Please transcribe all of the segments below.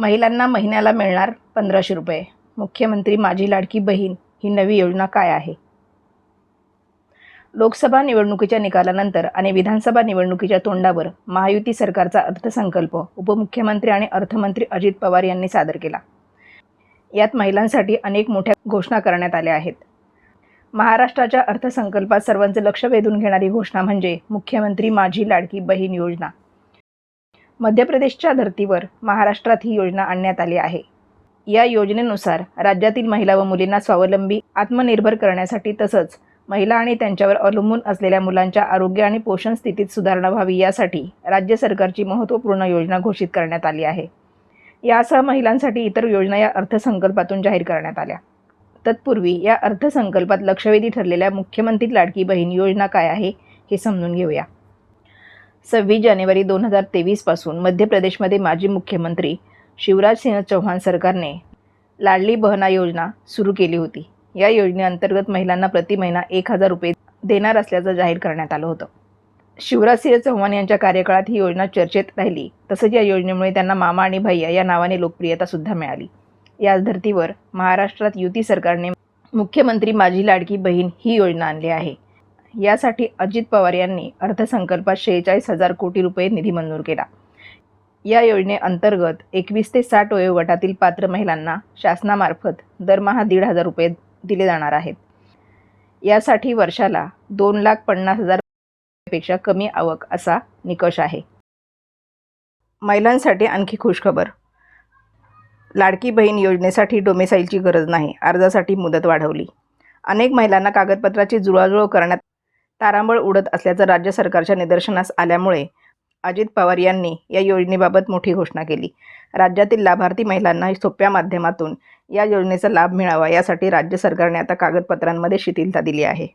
महिलांना महिन्याला मिळणार पंधराशे रुपये. मुख्यमंत्री माझी लाडकी बहीण ही नवी योजना काय आहे? लोकसभा निवडणुकीच्या निकालानंतर आणि विधानसभा निवडणुकीच्या तोंडावर महायुती सरकारचा अर्थसंकल्प उपमुख्यमंत्री आणि अर्थमंत्री अजित पवार यांनी सादर केला. यात महिलांसाठी अनेक मोठ्या घोषणा करण्यात आल्या आहेत. महाराष्ट्राच्या अर्थसंकल्पात सर्वांचं लक्ष वेधून घेणारी घोषणा म्हणजे मुख्यमंत्री माझी लाडकी बहीण योजना. मध्य प्रदेशच्या धर्तीवर महाराष्ट्रात ही योजना आणण्यात आली आहे. या योजनेनुसार राज्यातील महिला व मुलींना स्वावलंबी आत्मनिर्भर करण्यासाठी तसंच महिला आणि त्यांच्यावर अवलंबून असलेल्या मुलांच्या आरोग्य आणि पोषण स्थितीत सुधारणा व्हावी यासाठी राज्य सरकारची महत्त्वपूर्ण योजना घोषित करण्यात आली आहे. यासह महिलांसाठी इतर योजना या अर्थसंकल्पातून जाहीर करण्यात आल्या. तत्पूर्वी या अर्थसंकल्पात लक्षवेधी ठरलेल्या मुख्यमंत्री लाडकी बहीण योजना काय आहे हे समजून घेऊया. सव्वीस जानेवारी दोन हजार तेवीसपासून मध्य प्रदेशमध्ये माजी मुख्यमंत्री शिवराज सिंह चौहान सरकारने लाडली बहना योजना सुरू केली होती. या योजनेअंतर्गत महिलांना प्रति महिना एक हजार रुपये देणार असल्याचं जाहीर करण्यात आलं होतं. शिवराजसिंह चौहान यांच्या कार्यकाळात ही योजना चर्चेत राहिली. तसंच या योजनेमुळे त्यांना मामा आणि भैया या नावाने लोकप्रियतासुद्धा मिळाली. याच धर्तीवर महाराष्ट्रात युती सरकारने मुख्यमंत्री माझी लाडकी बहीण ही योजना आणली आहे. यासाठी अजित पवार यांनी अर्थसंकल्पात शेहेचाळीस हजार कोटी रुपये निधी मंजूर केला. या योजनेअंतर्गत एकवीस ते साठ वयोगटातील पात्र महिलांना शासनामार्फत दरमहा दीड हजार रुपये दिले जाणार आहेत. यासाठी वर्षाला दोन लाख पन्नास हजारपेक्षा कमी आवक असा निकष आहे. महिलांसाठी आणखी खुशखबर. लाडकी बहीण योजनेसाठी डोमेसाईलची गरज नाही अर्जासाठी मुदत वाढवली. अनेक महिलांना कागदपत्राची जुळवाजुळव करण्यात तारांबळ उडत असल्याचं राज्य सरकारच्या निदर्शनास आल्यामुळे अजित पवार यांनी या योजनेबाबत मोठी घोषणा केली. राज्यातील लाभार्थी महिलांना सोप्या माध्यमातून या योजनेचा लाभ मिळावा यासाठी राज्य सरकारने आता कागदपत्रांमध्ये शिथिलता दिली आहे.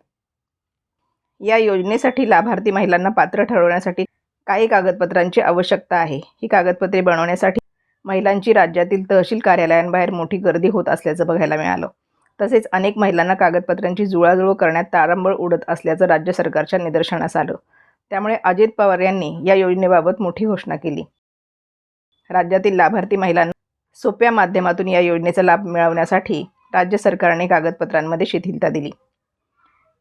या योजनेसाठी लाभार्थी महिलांना पात्र ठरवण्यासाठी काही कागदपत्रांची आवश्यकता आहे. ही कागदपत्रे बनवण्यासाठी महिलांची राज्यातील तहसील कार्यालयांबाहेर मोठी गर्दी होत असल्याचं बघायला मिळालं. तसेच अनेक महिलांना कागदपत्रांची जुळाजुळव करण्यात तारंबळ उडत असल्याचं राज्य सरकारच्या निदर्शनास आलं. त्यामुळे अजित पवार यांनी या योजनेबाबत मोठी घोषणा केली. राज्यातील लाभार्थी महिलांना सोप्या माध्यमातून या योजनेचा लाभ मिळवण्यासाठी राज्य सरकारने कागदपत्रांमध्ये शिथिलता दिली.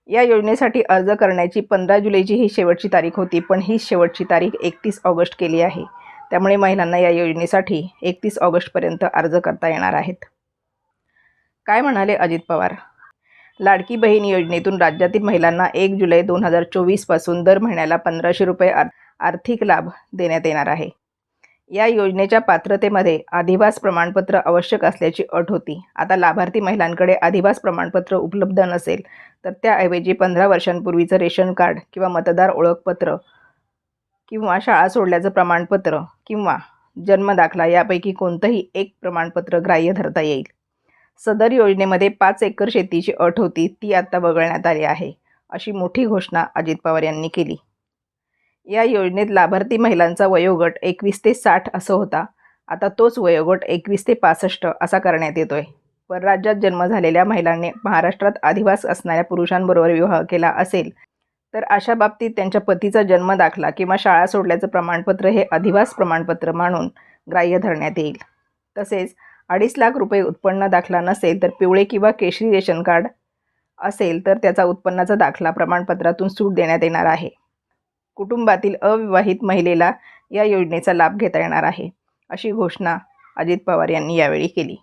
या योजनेसाठी अर्ज करण्याची पंधरा जुलैची ही शेवटची तारीख होती पण ही शेवटची तारीख एकतीस ऑगस्ट केली आहे. त्यामुळे महिलांना या योजनेसाठी एकतीस ऑगस्टपर्यंत अर्ज करता येणार आहेत. काय म्हणाले अजित पवार? लाडकी बहीण योजनेतून राज्यातील महिलांना एक जुलै दोन हजार चोवीसपासून दर महिन्याला पंधराशे रुपये आर आर्थिक लाभ देण्यात येणार आहे. या योजनेच्या पात्रतेमध्ये अधिवास प्रमाणपत्र आवश्यक असल्याची अट होती. आता लाभार्थी महिलांकडे अधिवास प्रमाणपत्र उपलब्ध नसेल तर त्याऐवजी पंधरा वर्षांपूर्वीचं रेशन कार्ड किंवा मतदार ओळखपत्र किंवा शाळा सोडल्याचं प्रमाणपत्र किंवा जन्मदाखला यापैकी कोणतंही एक प्रमाणपत्र ग्राह्य धरता येईल. सदर योजनेमध्ये पाच एकर शेतीची अट होती ती आता वगळण्यात आली आहे अशी मोठी घोषणा अजित पवार यांनी केली. या योजनेत लाभार्थी महिलांचा वयोगट एकवीस ते साठ असं होता. आता तोच वयोगट एकवीस ते पासष्ट असा करण्यात येतोय. परराज्यात जन्म झालेल्या महिलांनी महाराष्ट्रात आदिवास असणाऱ्या पुरुषांबरोबर विवाह केला असेल तर अशा बाबतीत त्यांच्या पतीचा जन्म दाखला किंवा शाळा सोडल्याचं प्रमाणपत्र हे अधिवास प्रमाणपत्र मानून ग्राह्य धरण्यात येईल. तसेच अडीच लाख रुपये उत्पन्न दाखला नसेल तर पिवळे किंवा केशरी रेशन कार्ड असेल तर त्याचा उत्पन्नाचा दाखला प्रमाणपत्रातून सूट देण्यात येणार आहे. कुटुंबातील अविवाहित महिलेला या योजनेचा लाभ घेता येणार आहे अशी घोषणा अजित पवार यांनी यावेळी केली.